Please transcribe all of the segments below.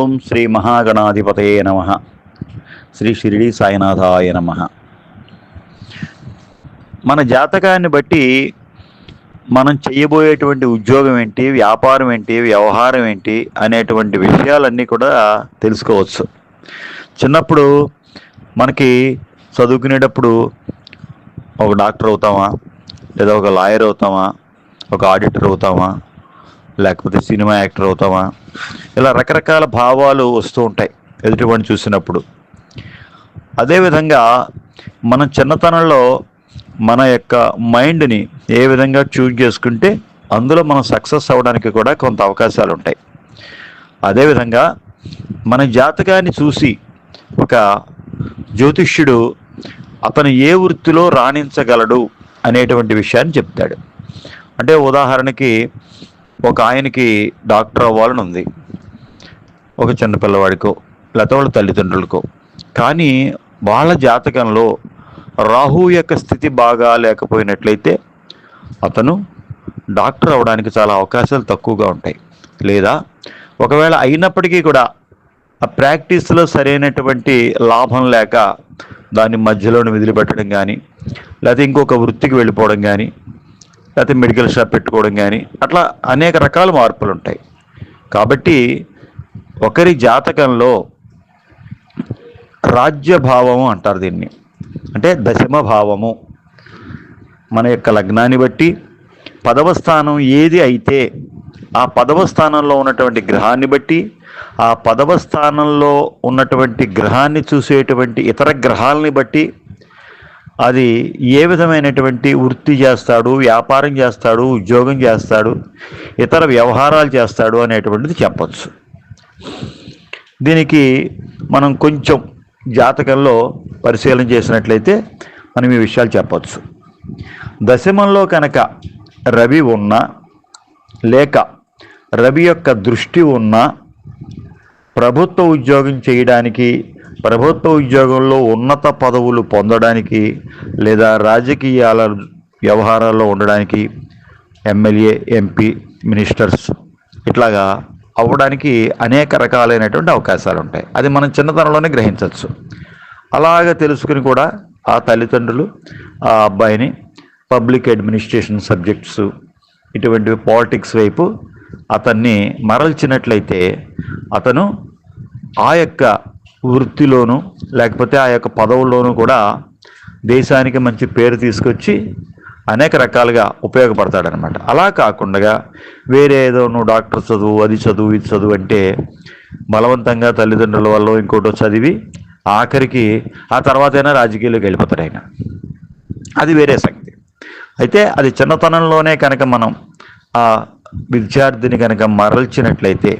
ఓం శ్రీ మహాగణాధిపతయే నమ. శ్రీ షిరిడి సాయినాథాయ నమ. మన జాతకాన్ని బట్టి మనం చేయబోయేటువంటి ఉద్యోగం ఏంటి వ్యాపారం ఏంటి వ్యవహారం ఏంటి అనేటువంటి విషయాలన్నీ కూడా తెలుసుకోవచ్చు. చిన్నప్పుడు మనకి చదువుకునేటప్పుడు ఒక డాక్టర్ అవుతామా లేదా ఒక లాయర్ అవుతామా ఒక ఆడిటర్ అవుతామా లేకపోతే సినిమా యాక్టర్ అవుతామా ఇలా రకరకాల భావాలు వస్తూ ఉంటాయి ఎదుటివాడిని చూసినప్పుడు. అదేవిధంగా మనం చిన్నతనంలో మన యొక్క మైండ్ని ఏ విధంగా చూజ్ చేసుకుంటే అందులో మనం సక్సెస్ అవ్వడానికి కూడా కొంత అవకాశాలు ఉంటాయి. అదేవిధంగా మన జాతకాన్ని చూసి ఒక జ్యోతిష్యుడు అతను ఏ వృత్తిలో రాణించగలడు అనేటువంటి విషయాన్ని చెప్తాడు. అంటే ఉదాహరణకి ఒక ఆయనకి డాక్టర్ అవ్వాలని ఉంది ఒక చిన్న పిల్లవాడికో లేకపోతే వాళ్ళ తల్లిదండ్రులకో. కానీ వాళ్ళ జాతకంలో రాహు యొక్క స్థితి బాగా లేకపోయినట్లయితే అతను డాక్టర్ అవడానికి చాలా అవకాశాలు తక్కువగా ఉంటాయి. లేదా ఒకవేళ అయినప్పటికీ కూడా ఆ ప్రాక్టీస్లో సరైనటువంటి లాభం లేక దాన్ని మధ్యలోనే వదిలిపెట్టడం కానీ లేకపోతే ఇంకొక వృత్తికి వెళ్ళిపోవడం కానీ లేకపోతే మెడికల్ షాప్ పెట్టుకోవడం కానీ అట్లా అనేక రకాల మార్పులు ఉంటాయి కాబట్టి ఒకరి జాతకంలో రాజ్యభావము అంటారు దీన్ని. అంటే దశమ భావము మన యొక్క లగ్నాన్ని బట్టి పదవ స్థానం ఏది అయితే ఆ పదవ స్థానంలో ఉన్నటువంటి గ్రహాన్ని బట్టి ఆ పదవ స్థానంలో ఉన్నటువంటి గ్రహాన్ని చూసేటువంటి ఇతర గ్రహాలని బట్టి అది ఏ విధమైనటువంటి వృత్తి చేస్తాడు వ్యాపారం చేస్తాడు ఉద్యోగం చేస్తాడు ఇతర వ్యవహారాలు చేస్తాడు అనేటువంటిది చెప్పచ్చు. దీనికి మనం కొంచెం జాతకంలో పరిశీలన చేసినట్లయితే మనం ఈ విషయాలు చెప్పచ్చు. దశమంలో కనుక రవి ఉన్నా లేక రవి యొక్క దృష్టి ఉన్నా ప్రభుత్వ ఉద్యోగం చేయడానికి ప్రభుత్వ ఉద్యోగంలో ఉన్నత పదవులు పొందడానికి లేదా రాజకీయాల వ్యవహారాల్లో ఉండడానికి ఎమ్మెల్యే ఎంపీ మినిస్టర్స్ ఇట్లాగా అవ్వడానికి అనేక రకాలైనటువంటి అవకాశాలు ఉంటాయి అది మనం చిన్నతనంలోనే గ్రహించవచ్చు. అలాగ తెలుసుకుని కూడా ఆ తల్లిదండ్రులు ఆ అబ్బాయిని పబ్లిక్ అడ్మినిస్ట్రేషన్ సబ్జెక్ట్స్ ఇటువంటి పాలిటిక్స్ వైపు అతన్ని మరల్చినట్లయితే అతను ఆ యొక్క వృత్తిలోనూ లేకపోతే ఆ యొక్క పదవుల్లోనూ కూడా దేశానికి మంచి పేరు తీసుకొచ్చి అనేక రకాలుగా ఉపయోగపడతాడనమాట. అలా కాకుండా వేరే ఏదో నువ్వు డాక్టర్ చదువు అది చదువు ఇది చదువు అంటే బలవంతంగా తల్లిదండ్రుల వల్ల ఇంకోటో చదివి ఆఖరికి ఆ తర్వాతైనా రాజకీయాల్లోకి వెళ్ళిపోతాడు ఆయన. అది వేరే శక్తి అయితే అది చిన్నతనంలోనే కనుక మనం ఆ విద్యార్థిని కనుక మరల్చినట్లయితే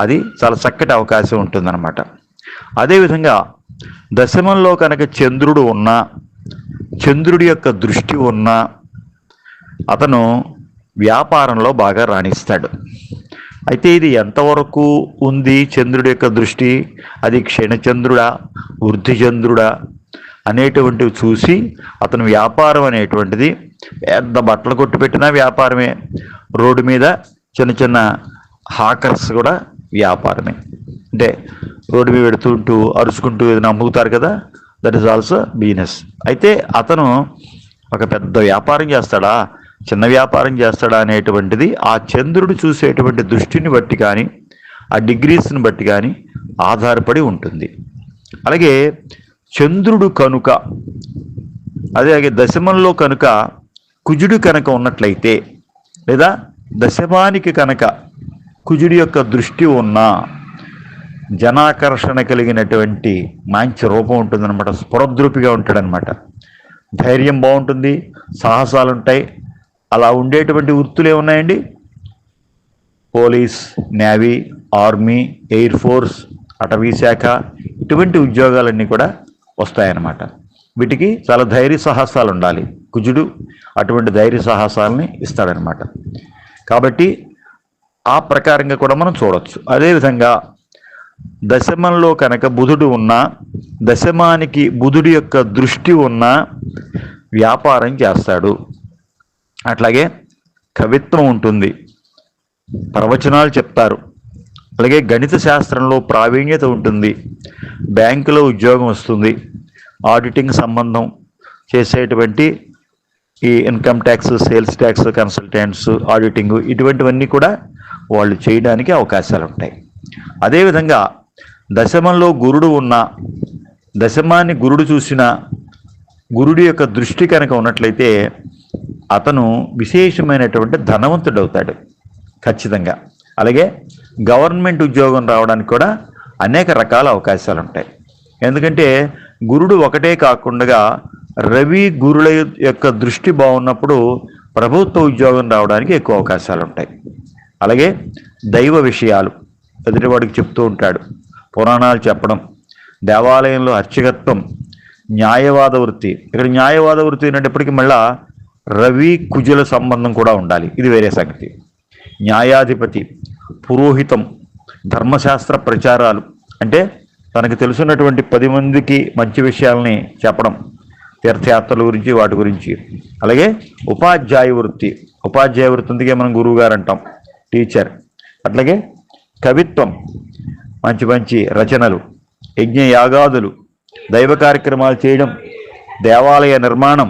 అది చాలా చక్కటి అవకాశం ఉంటుందన్నమాట. అదేవిధంగా దశమంలో కనుక చంద్రుడు ఉన్నా చంద్రుడి యొక్క దృష్టి ఉన్నా అతను వ్యాపారంలో బాగా రాణిస్తాడు. అయితే ఇది ఎంతవరకు ఉంది చంద్రుడి యొక్క దృష్టి? అది క్షణచంద్రుడా వృద్ధిచంద్రుడా అనేటువంటివి చూసి అతను వ్యాపారం అనేటువంటిది పెద్ద బట్టలు కొట్టు పెట్టినా వ్యాపారమే. రోడ్డు మీద చిన్న చిన్న హాకర్స్ కూడా వ్యాపారమే. అంటే రోడ్డు మీద పెడుతుంటూ అరుచుకుంటూ ఏదైనా అమ్ముతారు కదా? దట్ ఈస్ ఆల్సో బిజినెస్ అయితే అతను ఒక పెద్ద వ్యాపారం చేస్తాడా? చిన్న వ్యాపారం చేస్తాడా అనేటువంటిది ఆ చంద్రుడు చూసేటువంటి దృష్టిని బట్టి కానీ ఆ డిగ్రీస్ని బట్టి కానీ ఆధారపడి ఉంటుంది. అలాగే చంద్రుడు కనుక అదే దశమంలో కనుక కుజుడు కనుక ఉన్నట్లయితే లేదా దశమానికి కనుక కుజుడి యొక్క దృష్టి ఉన్నా జనాకర్షణ కలిగినటువంటి మంచి రూపం ఉంటుందన్నమాట. స్ఫురద్రూపిగా ఉంటాడనమాట ధైర్యం బాగుంటుంది సాహసాలు ఉంటాయి అలా ఉండేటువంటి వృత్తులు ఏమున్నాయండి? Police navy army air force అటవీ శాఖ ఇటువంటి ఉద్యోగాలన్నీ కూడా వస్తాయన్నమాట. వీటికి చాలా ధైర్య సాహసాలు ఉండాలి. కుజుడు అటువంటి ధైర్య సాహసాలని ఇస్తాడనమాట కాబట్టి ఆ ప్రకారంగా కూడా మనం చూడవచ్చు అదేవిధంగా దశమంలో కనుక బుధుడు ఉన్నా దశమానికి బుధుడి యొక్క దృష్టి ఉన్నా వ్యాపారం చేస్తాడు. అట్లాగే కవిత్వం ఉంటుంది. ప్రవచనాలు చెప్తారు. అలాగే గణిత శాస్త్రంలో ప్రావీణ్యత ఉంటుంది. బ్యాంకులో ఉద్యోగం వస్తుంది. ఆడిటింగ్ సంబంధం చేసేటువంటి ఈ income tax sales tax consultants auditing ఇటువంటివన్నీ కూడా వాళ్ళు చేయడానికి అవకాశాలు ఉంటాయి అదేవిధంగా దశమంలో గురుడు ఉన్న దశమాన్ని గురుడు చూసిన గురుడి యొక్క దృష్టి కనుక ఉన్నట్లయితే అతను విశేషమైనటువంటి ధనవంతుడు అవుతాడు ఖచ్చితంగా. అలాగే గవర్నమెంట్ ఉద్యోగం రావడానికి కూడా అనేక రకాల అవకాశాలు ఉంటాయి ఎందుకంటే గురుడు ఒకటే కాకుండా రవి గురుల యొక్క దృష్టి బాగున్నప్పుడు ప్రభుత్వ ఉద్యోగం రావడానికి ఎక్కువ అవకాశాలు ఉంటాయి అలాగే దైవ విషయాలు ఎదుటివాడికి చెప్తూ ఉంటాడు. పురాణాలు చెప్పడం దేవాలయంలో అర్చకత్వం న్యాయవాద వృత్తి. ఇక్కడ న్యాయవాద వృత్తి అనేటప్పటికీ మళ్ళా రవి కుజుల సంబంధం కూడా ఉండాలి. ఇది వేరే సంగతి. న్యాయాధిపతి పురోహితం ధర్మశాస్త్ర ప్రచారాలు. అంటే తనకు తెలుసున్నటువంటి పది మందికి మంచి విషయాల్ని చెప్పడం తీర్థయాత్రల గురించి వాటి గురించి. అలాగే ఉపాధ్యాయ వృత్తి. ఉపాధ్యాయ వృత్తి అందుకే మనం గురువు గారు అంటాం టీచర్. అట్లాగే కవిత్వం మంచి మంచి రచనలు యజ్ఞ యాగాదులు దైవ కార్యక్రమాలు చేయడం దేవాలయ నిర్మాణం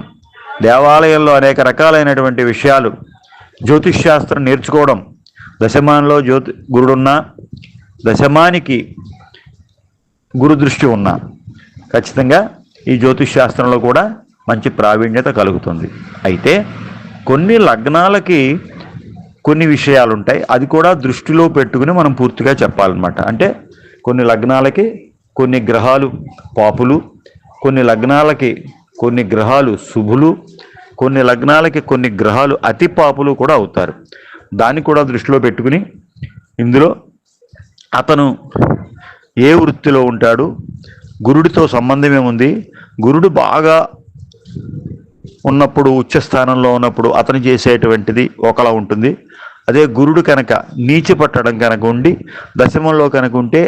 దేవాలయంలో అనేక రకాలైనటువంటి విషయాలు జ్యోతిష్ శాస్త్రం నేర్చుకోవడం దశమానంలో జ్యోతి గురుడున్నా దశమానికి గురుదృష్టి ఉన్నా ఖచ్చితంగా ఈ జ్యోతిష్ శాస్త్రంలో కూడా మంచి ప్రావీణ్యత కలుగుతుంది. అయితే కొన్ని లగ్నాలకి కొన్ని విషయాలు ఉంటాయి అది కూడా దృష్టిలో పెట్టుకుని మనం పూర్తిగా చెప్పాలన్నమాట. అంటే కొన్ని లగ్నాలకి కొన్ని గ్రహాలు పాపులు కొన్ని లగ్నాలకి కొన్ని గ్రహాలు శుభులు కొన్ని లగ్నాలకి కొన్ని గ్రహాలు అతి పాపులు కూడా అవుతారు. దాన్ని కూడా దృష్టిలో పెట్టుకుని ఇందులో అతను ఏ వృత్తిలో ఉంటాడు గురుడితో సంబంధం ఏముంది గురుడు బాగా ఉన్నప్పుడు ఉచ్చ స్థానంలో ఉన్నప్పుడు అతను చేసేటువంటిది ఒకలా ఉంటుంది. అదే గురుడు కనుక నీచి పట్టడం కనుక ఉండి దశమంలో కనుక ఉంటే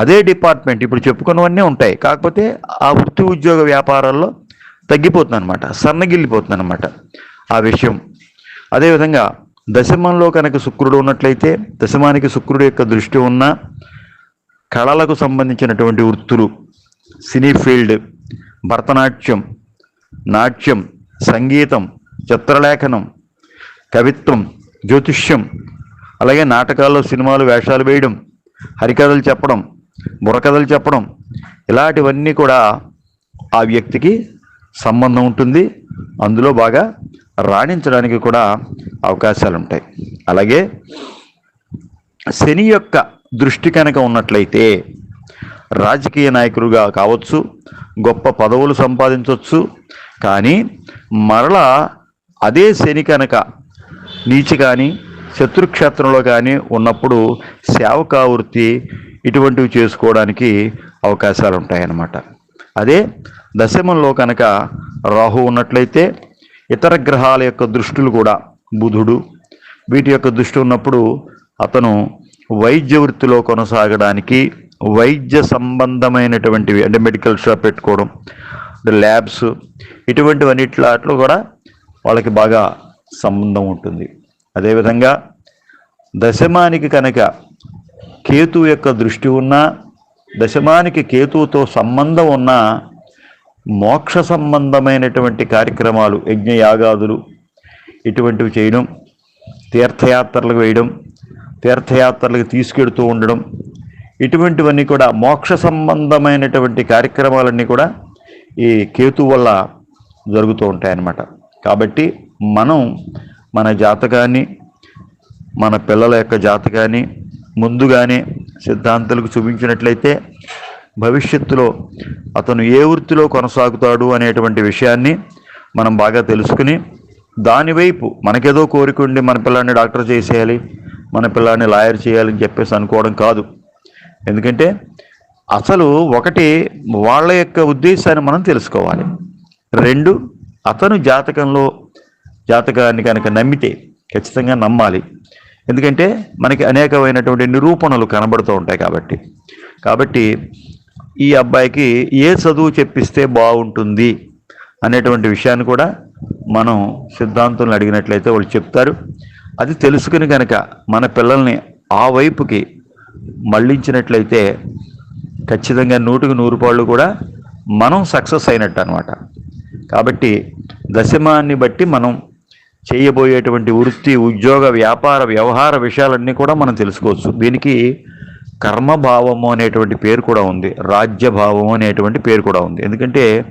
అదే డిపార్ట్మెంట్ ఇప్పుడు చెప్పుకున్నవన్నీ ఉంటాయి. కాకపోతే ఆ వృత్తి ఉద్యోగ వ్యాపారాల్లో తగ్గిపోతుంది అనమాట సన్నగిల్లిపోతుంది అనమాట ఆ విషయం. అదేవిధంగా దశమంలో కనుక శుక్రుడు ఉన్నట్లయితే దశమానికి శుక్రుడు యొక్క దృష్టి ఉన్న కళలకు సంబంధించినటువంటి వృత్తులు సినీ ఫీల్డ్ భరతనాట్యం నాట్యం సంగీతం చిత్రలేఖనం కవిత్వం జ్యోతిష్యం అలాగే నాటకాల్లో సినిమాలు వేషాలు వేయడం హరికథలు చెప్పడం బుర్రకథలు చెప్పడం ఇలాంటివన్నీ కూడా ఆ వ్యక్తికి సంబంధం ఉంటుంది. అందులో బాగా రాణించడానికి కూడా అవకాశాలు ఉంటాయి అలాగే శని యొక్క దృష్టి కనుక ఉన్నట్లయితే రాజకీయ నాయకులుగా కావచ్చు గొప్ప పదవులు సంపాదించవచ్చు కానీ మరలా అదే శని కనుక నీచి కానీ శత్రుక్షేత్రంలో కానీ ఉన్నప్పుడు సేవకావృత్తి ఇటువంటివి చేసుకోవడానికి అవకాశాలు ఉంటాయన్నమాట. అదే దశమంలో కనుక రాహు ఉన్నట్లయితే ఇతర గ్రహాల యొక్క దృష్టులు కూడా బుధుడు వీటి యొక్క దృష్టి ఉన్నప్పుడు అతను వైద్య వృత్తిలో కొనసాగడానికి వైద్య సంబంధమైనటువంటివి అంటే మెడికల్ షాప్ పెట్టుకోవడం అంటే ల్యాబ్స్ ఇటువంటివన్నిట్లాట్లో కూడా వాళ్ళకి బాగా సంబంధం ఉంటుంది. అదేవిధంగా దశమానికి కనుక కేతు యొక్క దృష్టి ఉన్నా దశమానికి కేతువుతో సంబంధం ఉన్నా మోక్ష సంబంధమైనటువంటి కార్యక్రమాలు యజ్ఞయాగాదులు ఇటువంటివి చేయడం తీర్థయాత్రలకు వేయడం తీర్థయాత్రలకు తీసుకెడుతూ ఉండడం ఇటువంటివన్నీ కూడా మోక్ష సంబంధమైనటువంటి కార్యక్రమాలన్నీ కూడా ఈ కేతు వల్ల జరుగుతూ ఉంటాయన్నమాట. కాబట్టి మనం మన జాతకాన్ని మన పిల్లల యొక్క జాతకాన్ని ముందుగానే సిద్ధాంతాలకు చూపించినట్లయితే భవిష్యత్తులో అతను ఏ వృత్తిలో కొనసాగుతాడు అనేటువంటి విషయాన్ని మనం బాగా తెలుసుకుని దానివైపు మనకేదో కోరిక ఉండి మన పిల్లాన్ని డాక్టర్ చేసేయాలి మన పిల్లాన్ని లాయర్ చేయాలని చెప్పేసి అనుకోవడం కాదు. ఎందుకంటే అసలు ఒకటి వాళ్ళ యొక్క ఉద్దేశాన్ని మనం తెలుసుకోవాలి. రెండు అతను జాతకంలో జాతకాన్ని కనుక నమ్మితే ఖచ్చితంగా నమ్మాలి. ఎందుకంటే మనకి అనేకమైనటువంటి నిరూపణలు కనబడుతూ ఉంటాయి కాబట్టి. కాబట్టి ఈ అబ్బాయికి ఏ చదువు చెప్పిస్తే బాగుంటుంది అనేటువంటి విషయాన్ని కూడా మనం సిద్ధాంతంలో అడిగినట్లయితే వాళ్ళు చెప్తారు. అది తెలుసుకుని కనుక మన పిల్లల్ని ఆ వైపుకి మళ్ళించినట్లయితే ఖచ్చితంగా నూటికి నూరు పాళ్ళు కూడా మనం సక్సెస్ అయినట్టు అనమాట కాబట్టి దశమాన్ని బట్టి మనం చేయబోయేటువంటి వృత్తి ఉద్యోగ వ్యాపార వ్యవహార విషయాలన్నీ కూడా మనం తెలుసుకోవచ్చు. దీనికి కర్మభావము అనేటువంటి పేరు కూడా ఉంది. రాజ్యభావము అనేటువంటి పేరు కూడా ఉంది. ఎందుకంటే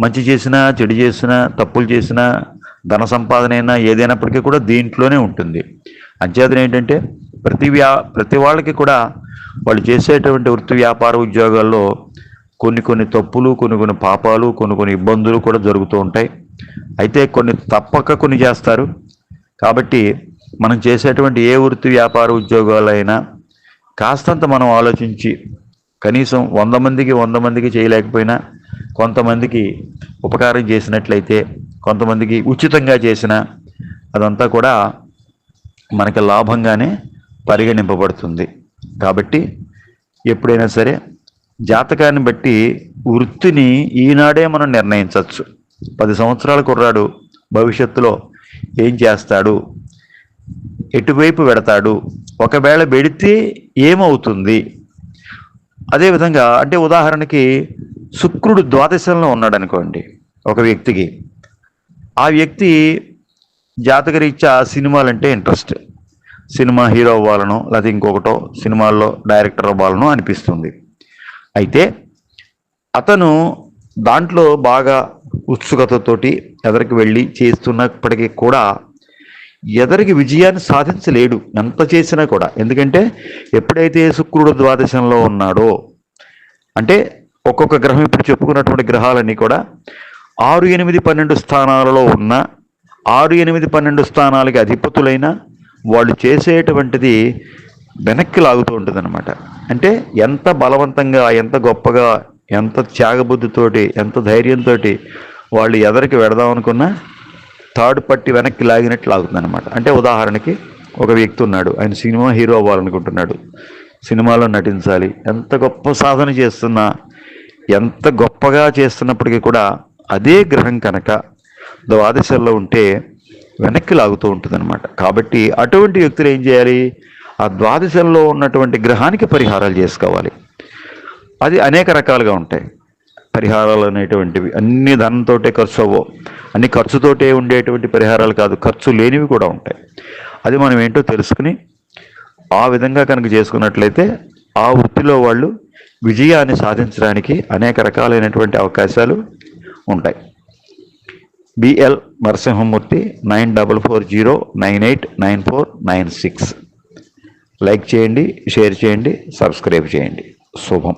మంచి చేసినా చెడు చేసినా తప్పులు చేసినా ధన సంపాదన అయినా ఏదైనప్పటికీ కూడా దీంట్లోనే ఉంటుంది. అంచేతన ఏంటంటే ప్రతి వ్యా ప్రతి వాళ్ళకి కూడా వాళ్ళు చేసేటువంటి వృత్తి వ్యాపార ఉద్యోగాల్లో కొన్ని కొన్ని తప్పులు కొన్ని కొన్ని పాపాలు కొన్ని కొన్ని ఇబ్బందులు కూడా జరుగుతూ ఉంటాయి. అయితే కొన్ని తప్పక కొన్ని చేస్తారు. కాబట్టి మనం చేసేటువంటి ఏ వృత్తి వ్యాపార ఉద్యోగాలైనా కాస్తంత మనం ఆలోచించి కనీసం వంద మందికి వంద మందికి చేయలేకపోయినా కొంతమందికి ఉపకారం చేసినట్లయితే కొంతమందికి ఉచితంగా చేసిన అదంతా కూడా మనకి లాభంగానే పరిగణింపబడుతుంది. కాబట్టి ఎప్పుడైనా సరే జాతకాన్ని బట్టి వృత్తిని ఈనాడే మనం నిర్ణయించవచ్చు. పది సంవత్సరాల కుర్రాడు భవిష్యత్తులో ఏం చేస్తాడు? ఎటువైపు వెడతాడు? ఒకవేళ పెడితే ఏమవుతుంది? అదేవిధంగా అంటే ఉదాహరణకి శుక్రుడు ద్వాదశంలో ఉన్నాడు అనుకోండి ఒక వ్యక్తికి. ఆ వ్యక్తి జాతకరీత్యా సినిమాలంటే ఇంట్రెస్ట్. సినిమా హీరో అవ్వాలనో లేకపోతే ఇంకొకటో సినిమాల్లో డైరెక్టర్ అవ్వాలనో అనిపిస్తుంది. అయితే అతను దాంట్లో బాగా ఉత్సుకతతోటి ఎదరికి వెళ్ళి చేస్తున్నప్పటికీ కూడా ఎదరికి విజయాన్ని సాధించలేడు. ఎంత చేసినా కూడా. ఎందుకంటే ఎప్పుడైతే శుక్రుడు ద్వాదశంలో ఉన్నాడో అంటే ఒక్కొక్క గ్రహం ఇప్పుడు చెప్పుకున్నటువంటి గ్రహాలన్నీ కూడా ఆరు ఎనిమిది పన్నెండు స్థానాలలో ఉన్న ఆరు ఎనిమిది పన్నెండు స్థానాలకి అధిపతులైన వాళ్ళు చేసేటువంటిది వెనక్కి లాగుతూ ఉంటుంది అనమాట అంటే ఎంత బలవంతంగా ఎంత గొప్పగా ఎంత త్యాగబుద్ధితోటి ఎంత ధైర్యంతో వాళ్ళు ఎదరికి వెడదాం అనుకున్నా థర్డ్ పట్టి వెనక్కి లాగినట్టు లాగుతుంది అనమాట అంటే ఉదాహరణకి ఒక వ్యక్తి ఉన్నాడు ఆయన సినిమా హీరో అవ్వాలనుకుంటున్నాడు. సినిమాలో నటించాలి. ఎంత గొప్ప సాధన చేస్తున్నా ఎంత గొప్పగా చేస్తున్నప్పటికీ కూడా అదే గ్రహం కనుక ద్వాదశల్లో ఉంటే వెనక్కి లాగుతూ ఉంటుంది కాబట్టి అటువంటి వ్యక్తులు ఏం చేయాలి? ఆ ద్వాదశంలో ఉన్నటువంటి గ్రహానికి పరిహారాలు చేసుకోవాలి. అది అనేక రకాలుగా ఉంటాయి. పరిహారాలు అనేటువంటివి అన్ని ధనంతోటే ఖర్చు అవ్వవు. అన్ని ఖర్చుతోటే ఉండేటువంటి పరిహారాలు కాదు ఖర్చు లేనివి కూడా ఉంటాయి. అది మనం ఏంటో తెలుసుకుని ఆ విధంగా కనుక చేసుకున్నట్లయితే ఆ వృత్తిలో వాళ్ళు విజయాన్ని సాధించడానికి అనేక రకాలైనటువంటి అవకాశాలు ఉంటాయి. B L Narasimhamurthy nine double four zero nine eight nine four nine six like చేయండి షేర్ చేయండి సబ్స్క్రైబ్ చేయండి. శుభం.